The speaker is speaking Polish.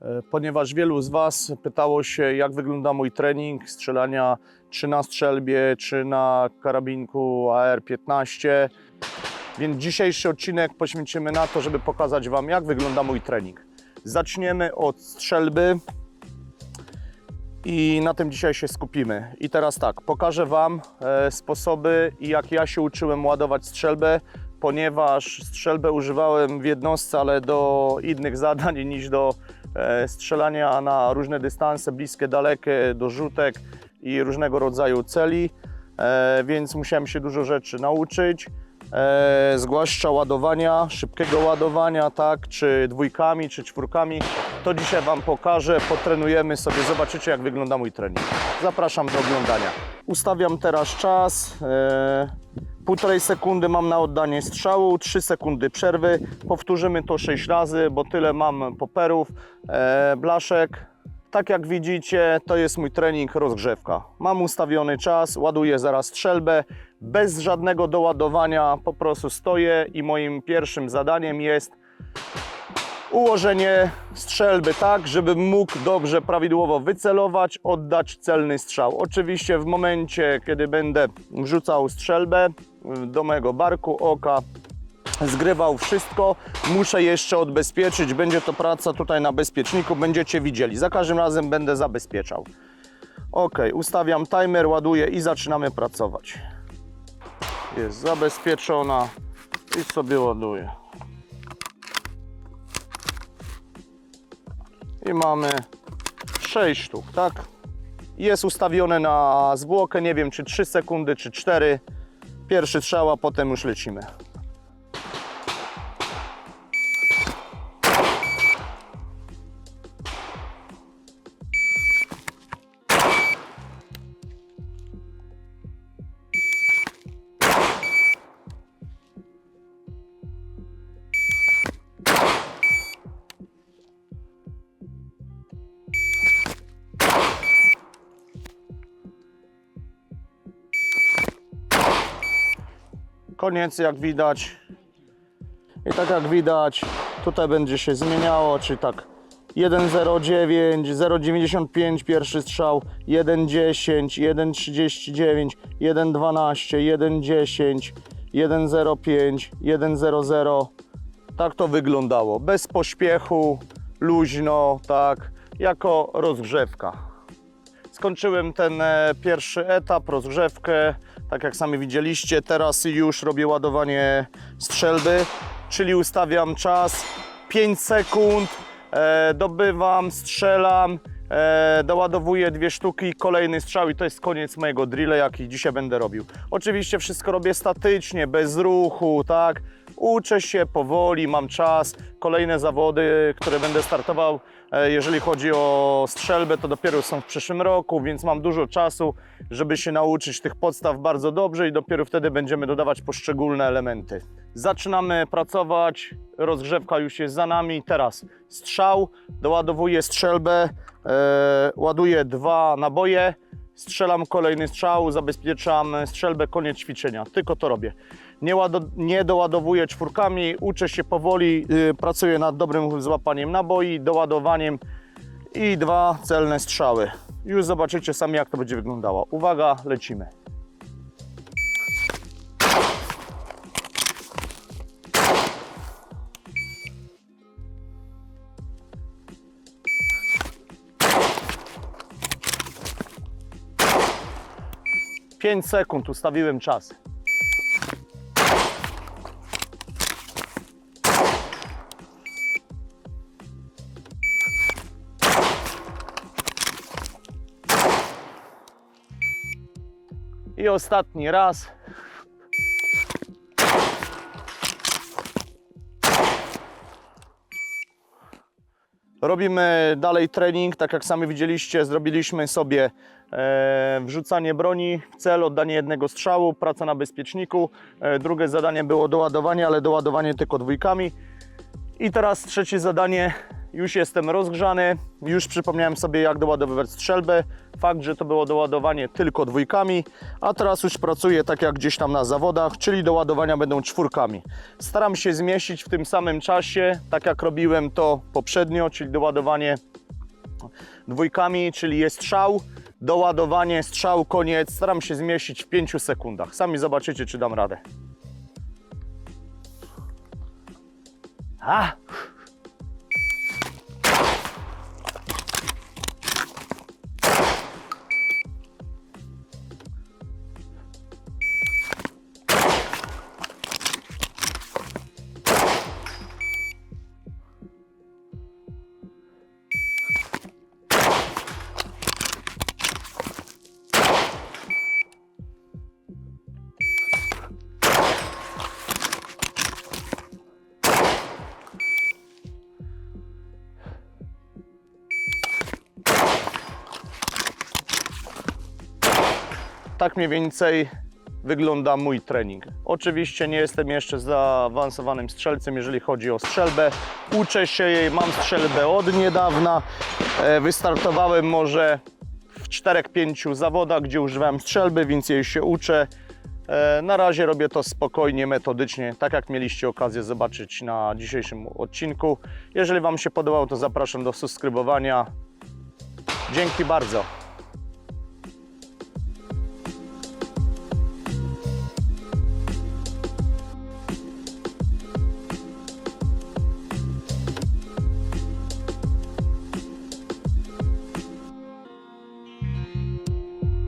E, Ponieważ wielu z Was pytało się, jak wygląda mój trening strzelania czy na strzelbie, czy na karabinku AR-15. Więc dzisiejszy odcinek poświęcimy na to, żeby pokazać Wam, jak wygląda mój trening. Zaczniemy od strzelby i na tym dzisiaj się skupimy. I teraz tak, pokażę Wam e, sposoby, jak ja się uczyłem ładować strzelbę, ponieważ strzelbę używałem w jednostce, ale do innych zadań niż do strzelania na różne dystanse, bliskie, dalekie, do i różnego rodzaju celi, e, więc musiałem się dużo rzeczy nauczyć. E, zwłaszcza ładowania, szybkiego ładowania, tak, czy dwójkami, czy czwórkami. To dzisiaj Wam pokażę, potrenujemy sobie, zobaczycie jak wygląda mój trening. Zapraszam do oglądania. Ustawiam teraz czas. E, półtorej sekundy mam na oddanie strzału, 3 sekundy przerwy. Powtórzymy to 6 razy, bo tyle mam poperów, e, blaszek. Tak jak widzicie, to jest mój trening rozgrzewka. Mam ustawiony czas, ładuję zaraz strzelbę, bez żadnego doładowania, po prostu stoję i moim pierwszym zadaniem jest ułożenie strzelby tak, żebym mógł dobrze, prawidłowo wycelować, oddać celny strzał. Oczywiście w momencie, kiedy będę wrzucał strzelbę do mojego barku, oka, zgrywał wszystko, muszę jeszcze odbezpieczyć, będzie to praca tutaj na bezpieczniku, będziecie widzieli, za każdym razem będę zabezpieczał. Ok, ustawiam timer, ładuję i zaczynamy pracować. Jest zabezpieczona i sobie ładuję. I mamy 6 sztuk, tak? Jest ustawione na zwłokę, nie wiem czy 3 sekundy, czy 4. Pierwszy strzał, a potem już lecimy. Koniec jak widać. I tak jak widać, tutaj będzie się zmieniało, czy tak 1,09, 0,95 pierwszy strzał, 1,10, 1,39, 1,12, 1,10, 1,05, 1,00. Tak to wyglądało. Bez pośpiechu, luźno, tak, jako rozgrzewka. Skończyłem ten e, pierwszy etap, rozgrzewkę. Tak jak sami widzieliście, teraz już robię ładowanie strzelby, czyli ustawiam czas 5 sekund, e, dobywam, strzelam, e, doładowuję dwie sztuki, kolejny strzał i to jest koniec mojego drilla, jaki dzisiaj będę robił. Oczywiście wszystko robię statycznie, bez ruchu, tak. Uczę się powoli, mam czas. Kolejne zawody, które będę startował, e, jeżeli chodzi o strzelbę, to dopiero są w przyszłym roku, więc mam dużo czasu, żeby się nauczyć tych podstaw bardzo dobrze i dopiero wtedy będziemy dodawać poszczególne elementy. Zaczynamy pracować, rozgrzewka już jest za nami. Teraz strzał, doładowuję strzelbę, e, ładuję dwa naboje, strzelam kolejny strzał, zabezpieczam strzelbę, koniec ćwiczenia. Tylko to robię. Nie, nie doładowuję czwórkami, uczę się powoli, y, pracuję nad dobrym złapaniem naboi, doładowaniem i dwa celne strzały. Już zobaczycie sami, jak to będzie wyglądało. Uwaga, lecimy. Pięć sekund, ustawiłem czas. I ostatni raz. Robimy dalej trening, tak jak sami widzieliście, zrobiliśmy sobie e, wrzucanie broni w cel, oddanie jednego strzału, praca na bezpieczniku. E, drugie zadanie było doładowanie, ale doładowanie tylko dwójkami. I teraz trzecie zadanie już jestem rozgrzany, już przypomniałem sobie jak doładowywać strzelbę. Fakt, że to było doładowanie tylko dwójkami, a teraz już pracuję tak jak gdzieś tam na zawodach, czyli doładowania będą czwórkami. Staram się zmieścić w tym samym czasie, tak jak robiłem to poprzednio, czyli doładowanie dwójkami, czyli jest strzał, doładowanie, strzał, koniec. Staram się zmieścić w 5 sekundach. Sami zobaczycie, czy dam radę. A! Tak mniej więcej wygląda mój trening. Oczywiście nie jestem jeszcze zaawansowanym strzelcem, jeżeli chodzi o strzelbę. Uczę się jej, mam strzelbę od niedawna. E, Wystartowałem może w 4-5 zawodach, gdzie używałem strzelby, więc jej się uczę. E, Na razie robię to spokojnie, metodycznie, tak jak mieliście okazję zobaczyć na dzisiejszym odcinku. Jeżeli Wam się podobało, to zapraszam do subskrybowania. Dzięki bardzo.